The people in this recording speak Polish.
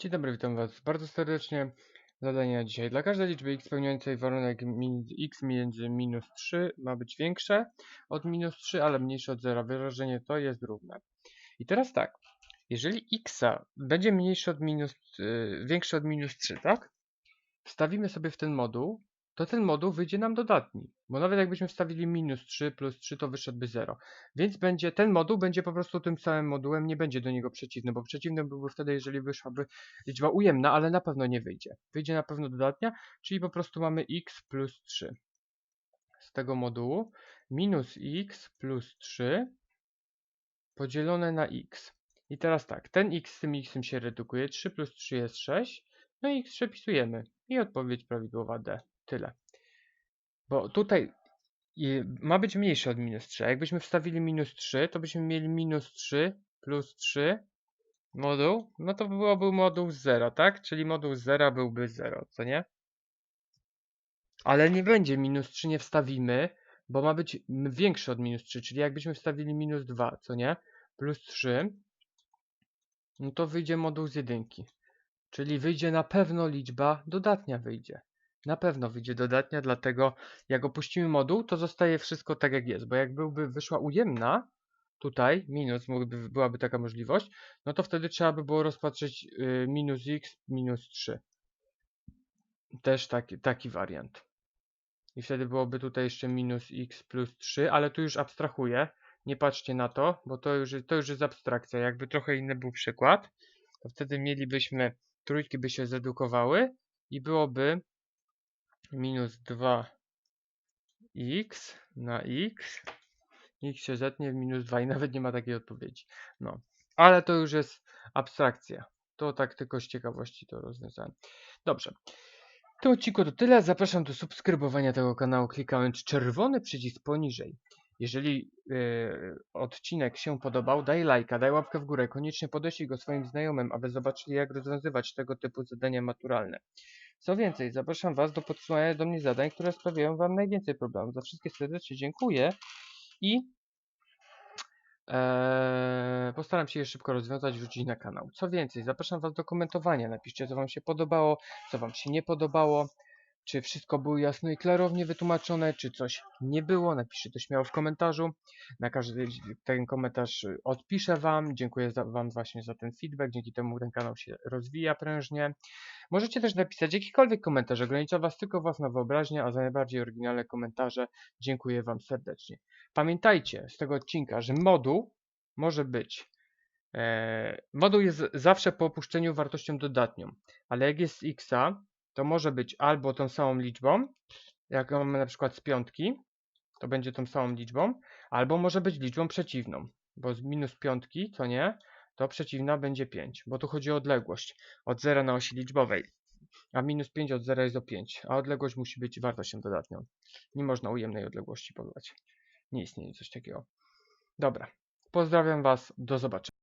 Dzień dobry, witam Was bardzo serdecznie. Zadanie na dzisiaj. Dla każdej liczby x spełniającej warunek x między minus 3 ma być większe od minus 3, ale mniejsze od 0. Wyrażenie to jest równe. I teraz tak, jeżeli x będzie mniejsze od minus, yy, większe od minus 3, tak? Wstawimy sobie w ten moduł, to ten moduł wyjdzie nam dodatni. Bo nawet jakbyśmy wstawili minus 3 plus 3, to wyszedłby 0. Więc będzie, ten moduł będzie po prostu tym samym modułem, nie będzie do niego przeciwny, bo przeciwny byłby wtedy, jeżeli wyszłaby liczba ujemna, ale na pewno nie wyjdzie. Wyjdzie na pewno dodatnia, czyli po prostu mamy x plus 3 z tego modułu minus x plus 3 podzielone na x. I teraz tak, ten x z tym x się redukuje, 3 plus 3 jest 6, no i x przepisujemy. I odpowiedź prawidłowa D. Tyle. Bo tutaj ma być mniejsze od minus 3. A jakbyśmy wstawili minus 3, to byśmy mieli minus 3 plus 3 moduł, no to byłoby moduł z 0, tak? Czyli moduł z 0 byłby 0, co nie? Ale nie będzie minus 3, nie wstawimy, bo ma być większy od minus 3, czyli jakbyśmy wstawili minus 2, co nie? Plus 3, no to wyjdzie moduł z jedynki. Czyli wyjdzie na pewno liczba dodatnia wyjdzie. Na pewno wyjdzie dodatnia, dlatego jak opuścimy moduł, to zostaje wszystko tak jak jest, bo jak byłby wyszła ujemna, tutaj minus mógłby, byłaby taka możliwość, no to wtedy trzeba by było rozpatrzeć y, minus x minus 3. Też taki, taki wariant. I wtedy byłoby tutaj jeszcze minus x plus 3, ale tu już abstrahuję. Nie patrzcie na to, bo to już, to już jest abstrakcja. Jakby trochę inny był przykład, to wtedy mielibyśmy, trójki by się zredukowały i byłoby minus 2x na x x się zetnie w minus 2 i nawet nie ma takiej odpowiedzi. No, ale to już jest abstrakcja. To tak tylko z ciekawości to rozwiązałem. Dobrze. Tym odcinku to tyle. Zapraszam do subskrybowania tego kanału klikając czerwony przycisk poniżej. Jeżeli yy, odcinek się podobał, daj lajka, daj łapkę w górę. Koniecznie podeślij go swoim znajomym, aby zobaczyli jak rozwiązywać tego typu zadania maturalne. Co więcej, zapraszam Was do podsyłania do mnie zadań, które sprawiają Wam najwięcej problemów. Za wszystkie serdecznie dziękuję i Eee, postaram się je szybko rozwiązać, wrzucić na kanał. Co więcej, zapraszam Was do komentowania. Napiszcie, co Wam się podobało, co Wam się nie podobało, czy wszystko było jasno i klarownie wytłumaczone, czy coś nie było. Napiszcie to śmiało w komentarzu. Na każdy ten komentarz y, odpiszę Wam. Dziękuję za, Wam właśnie za ten feedback. Dzięki temu ten kanał się rozwija prężnie. Możecie też napisać jakikolwiek komentarz. Ogranicza Was tylko własna wyobraźnia, a za najbardziej oryginalne komentarze dziękuję Wam serdecznie. Pamiętajcie z tego odcinka, że moduł może być. E, moduł jest zawsze po opuszczeniu wartością dodatnią, ale jak jest x, to może być albo tą samą liczbą, jak mamy na przykład z piątki, to będzie tą samą liczbą, albo może być liczbą przeciwną, bo z minus piątki, co nie, to przeciwna będzie 5, bo tu chodzi o odległość od 0 na osi liczbowej, a minus 5 od 0 jest do 5, a odległość musi być wartością dodatnią. Nie można ujemnej odległości podać. Nie istnieje coś takiego. Dobra. Pozdrawiam Was. Do zobaczenia.